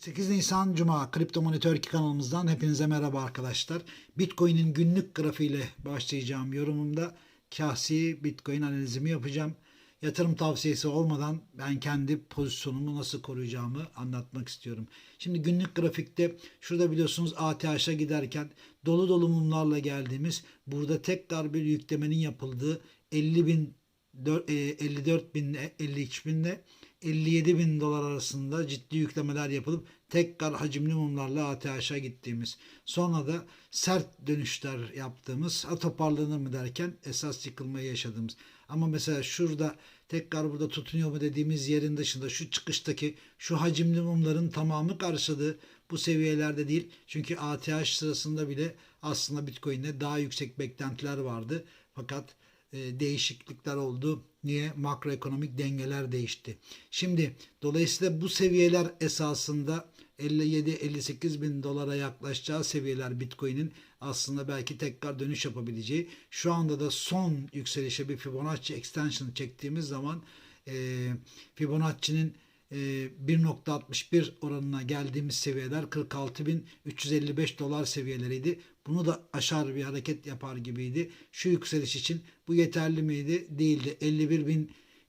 8 Nisan Cuma Kripto Monitör 2 kanalımızdan hepinize merhaba arkadaşlar. Bitcoin'in günlük grafiğiyle başlayacağım yorumumda kahsi Bitcoin analizimi yapacağım. Yatırım tavsiyesi olmadan ben kendi pozisyonumu nasıl koruyacağımı anlatmak istiyorum. Şimdi günlük grafikte şurada biliyorsunuz ATH'a giderken dolu dolu mumlarla geldiğimiz burada tekrar bir yüklemenin yapıldığı 50 bin 54 bin 53 binle 57 bin dolar arasında ciddi yüklemeler yapılıp tekrar hacimli mumlarla ATH'a gittiğimiz sonra da sert dönüşler yaptığımız ha toparlanır mı derken esas yıkılmayı yaşadığımız ama mesela şurada tekrar burada tutunuyor mu dediğimiz yerin dışında şu çıkıştaki şu hacimli mumların tamamı karşıladığı bu seviyelerde değil. Çünkü ATH sırasında bile aslında Bitcoin'de daha yüksek beklentiler vardı. Fakat e, değişiklikler oldu. Niye? Makroekonomik dengeler değişti. Şimdi dolayısıyla bu seviyeler esasında 57-58 bin dolara yaklaşacağı seviyeler Bitcoin'in aslında belki tekrar dönüş yapabileceği. Şu anda da son yükselişe bir Fibonacci extension çektiğimiz zaman e, Fibonacci'nin 1.61 oranına geldiğimiz seviyeler 46.355 dolar seviyeleriydi. Bunu da aşar bir hareket yapar gibiydi. Şu yükseliş için bu yeterli miydi? Değildi.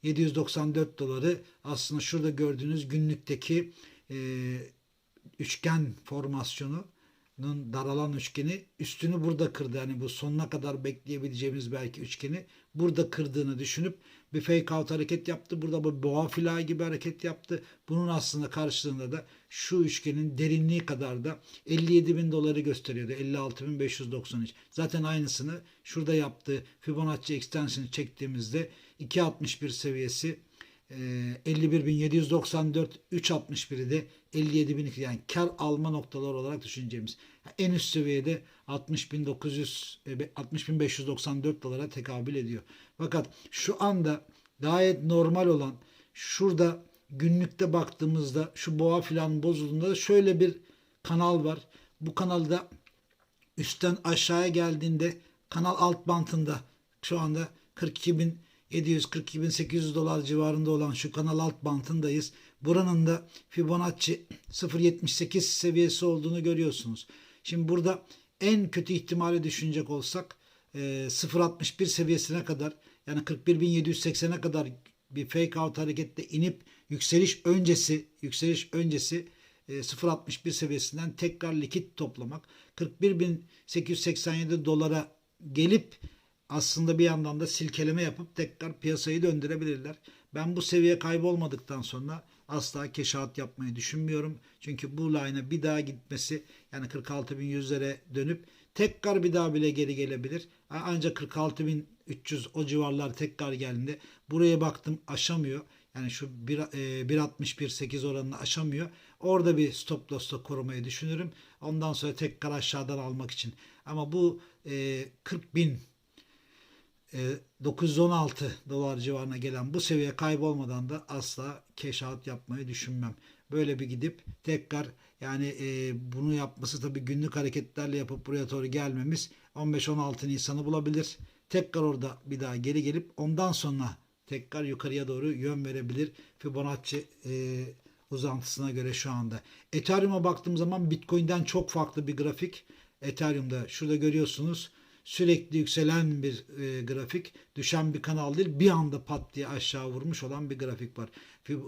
51.794 doları aslında şurada gördüğünüz günlükteki e, üçgen formasyonu daralan üçgeni üstünü burada kırdı. Yani bu sonuna kadar bekleyebileceğimiz belki üçgeni burada kırdığını düşünüp bir fake out hareket yaptı. Burada bu boğa filağı gibi hareket yaptı. Bunun aslında karşılığında da şu üçgenin derinliği kadar da 57 bin doları gösteriyordu. 56.593. Zaten aynısını şurada yaptığı Fibonacci extension çektiğimizde 2.61 seviyesi 51.794 3.61'i de 57.002 yani kar alma noktaları olarak düşüneceğimiz en üst seviyede 60.900 60.594 dolara tekabül ediyor. Fakat şu anda gayet normal olan şurada günlükte baktığımızda şu boğa filan bozulduğunda da şöyle bir kanal var. Bu kanalda üstten aşağıya geldiğinde kanal alt bantında şu anda 42.000 742.800 dolar civarında olan şu kanal alt bantındayız. Buranın da Fibonacci 0.78 seviyesi olduğunu görüyorsunuz. Şimdi burada en kötü ihtimali düşünecek olsak 0.61 seviyesine kadar yani 41.780'e kadar bir fake out harekette inip yükseliş öncesi yükseliş öncesi 0.61 seviyesinden tekrar likit toplamak 41.887 dolara gelip aslında bir yandan da silkeleme yapıp tekrar piyasayı döndürebilirler. Ben bu seviye kaybolmadıktan sonra asla keşahat yapmayı düşünmüyorum. Çünkü bu line'a bir daha gitmesi yani 46.100'lere dönüp tekrar bir daha bile geri gelebilir. Ancak 46.300 o civarlar tekrar geldiğinde buraya baktım aşamıyor. Yani şu 1.61.8 oranını aşamıyor. Orada bir stop loss'ta korumayı düşünürüm. Ondan sonra tekrar aşağıdan almak için. Ama bu 40 bin 916 e, dolar civarına gelen bu seviye kaybolmadan da asla out yapmayı düşünmem. Böyle bir gidip tekrar yani e, bunu yapması tabii günlük hareketlerle yapıp buraya doğru gelmemiz 15-16 Nisan'ı bulabilir. Tekrar orada bir daha geri gelip ondan sonra tekrar yukarıya doğru yön verebilir. Fibonacci e, uzantısına göre şu anda. Ethereum'a baktığım zaman Bitcoin'den çok farklı bir grafik. Ethereum'da şurada görüyorsunuz sürekli yükselen bir e, grafik, düşen bir kanal değil, bir anda pat diye aşağı vurmuş olan bir grafik var.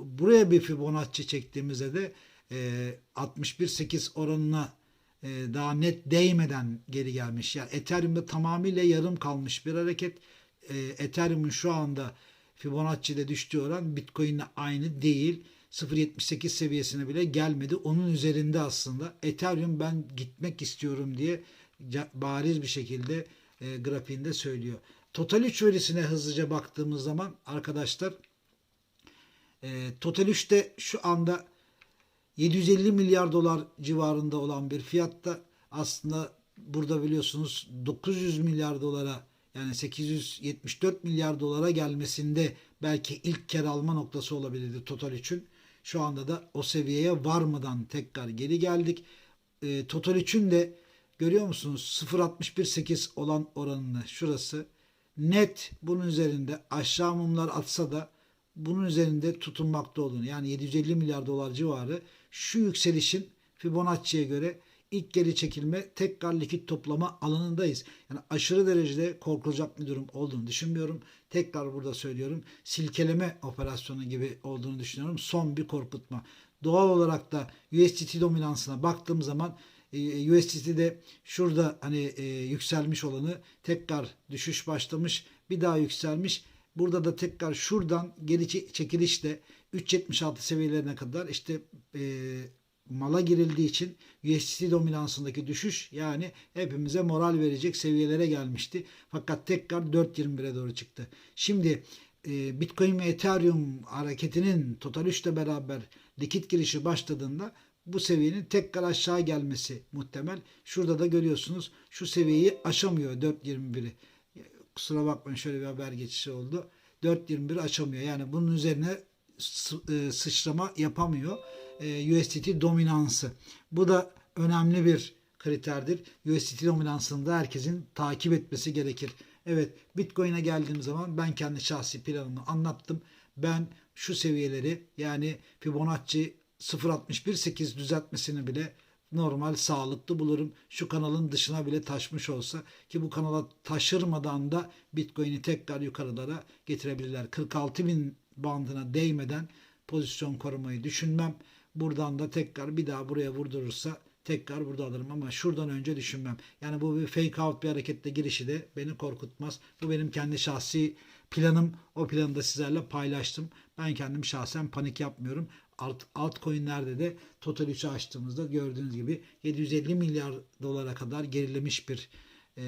Buraya bir Fibonacci çektiğimizde de e, 61.8 oranına e, daha net değmeden geri gelmiş. Yani Ethereum'da tamamıyla yarım kalmış bir hareket. E, Ethereum'un şu anda Fibonacci'de düştüğü oran Bitcoin'le aynı değil. 0.78 seviyesine bile gelmedi. Onun üzerinde aslında Ethereum ben gitmek istiyorum diye bariz bir şekilde e, grafiğinde söylüyor. Total 3 verisine hızlıca baktığımız zaman arkadaşlar e, Total 3'te şu anda 750 milyar dolar civarında olan bir fiyatta aslında burada biliyorsunuz 900 milyar dolara yani 874 milyar dolara gelmesinde belki ilk kere alma noktası olabilirdi Total 3'ün. Şu anda da o seviyeye varmadan tekrar geri geldik. E, Total 3'ün de Görüyor musunuz? 0.618 olan oranını şurası. Net bunun üzerinde aşağı mumlar atsa da bunun üzerinde tutunmakta olduğunu yani 750 milyar dolar civarı şu yükselişin Fibonacci'ye göre ilk geri çekilme tekrar likit toplama alanındayız. Yani aşırı derecede korkulacak bir durum olduğunu düşünmüyorum. Tekrar burada söylüyorum. Silkeleme operasyonu gibi olduğunu düşünüyorum. Son bir korkutma. Doğal olarak da USDT dominansına baktığım zaman USDT'de şurada hani e, yükselmiş olanı tekrar düşüş başlamış. Bir daha yükselmiş. Burada da tekrar şuradan geri çe- çekilişle 3.76 seviyelerine kadar işte e, mala girildiği için USDT dominansındaki düşüş yani hepimize moral verecek seviyelere gelmişti. Fakat tekrar 4.21'e doğru çıktı. Şimdi e, Bitcoin ve Ethereum hareketinin Total 3 ile beraber likit girişi başladığında bu seviyenin tekrar aşağı gelmesi muhtemel. Şurada da görüyorsunuz şu seviyeyi aşamıyor 4.21'i. Kusura bakmayın şöyle bir haber geçişi oldu. 4.21 açamıyor. Yani bunun üzerine e, sıçrama yapamıyor. E, USDT dominansı. Bu da önemli bir kriterdir. USDT dominansını da herkesin takip etmesi gerekir. Evet Bitcoin'e geldiğim zaman ben kendi şahsi planımı anlattım. Ben şu seviyeleri yani Fibonacci 0.618 düzeltmesini bile normal sağlıklı bulurum. Şu kanalın dışına bile taşmış olsa ki bu kanala taşırmadan da Bitcoin'i tekrar yukarılara getirebilirler. 46 bin bandına değmeden pozisyon korumayı düşünmem. Buradan da tekrar bir daha buraya vurdurursa tekrar burada alırım ama şuradan önce düşünmem. Yani bu bir fake out bir hareketle girişi de beni korkutmaz. Bu benim kendi şahsi planım. O planı da sizlerle paylaştım. Ben kendim şahsen panik yapmıyorum. Alt, altcoin'lerde de Total 3'ü açtığımızda gördüğünüz gibi 750 milyar dolara kadar gerilemiş bir e,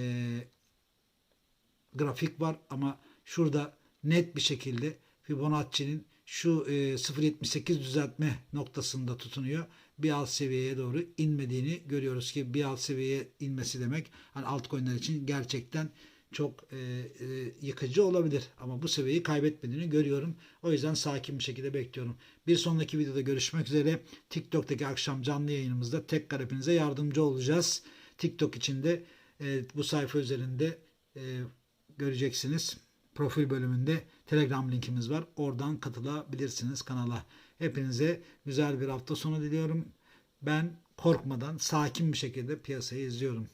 grafik var ama şurada net bir şekilde Fibonacci'nin şu e, 0.78 düzeltme noktasında tutunuyor. Bir alt seviyeye doğru inmediğini görüyoruz ki bir alt seviyeye inmesi demek hani altcoin'ler için gerçekten çok e, e, yıkıcı olabilir. Ama bu seviyeyi kaybetmediğini görüyorum. O yüzden sakin bir şekilde bekliyorum. Bir sonraki videoda görüşmek üzere. TikTok'taki akşam canlı yayınımızda tekrar hepinize yardımcı olacağız. TikTok içinde e, bu sayfa üzerinde e, göreceksiniz. Profil bölümünde Telegram linkimiz var. Oradan katılabilirsiniz kanala. Hepinize güzel bir hafta sonu diliyorum. Ben korkmadan sakin bir şekilde piyasayı izliyorum.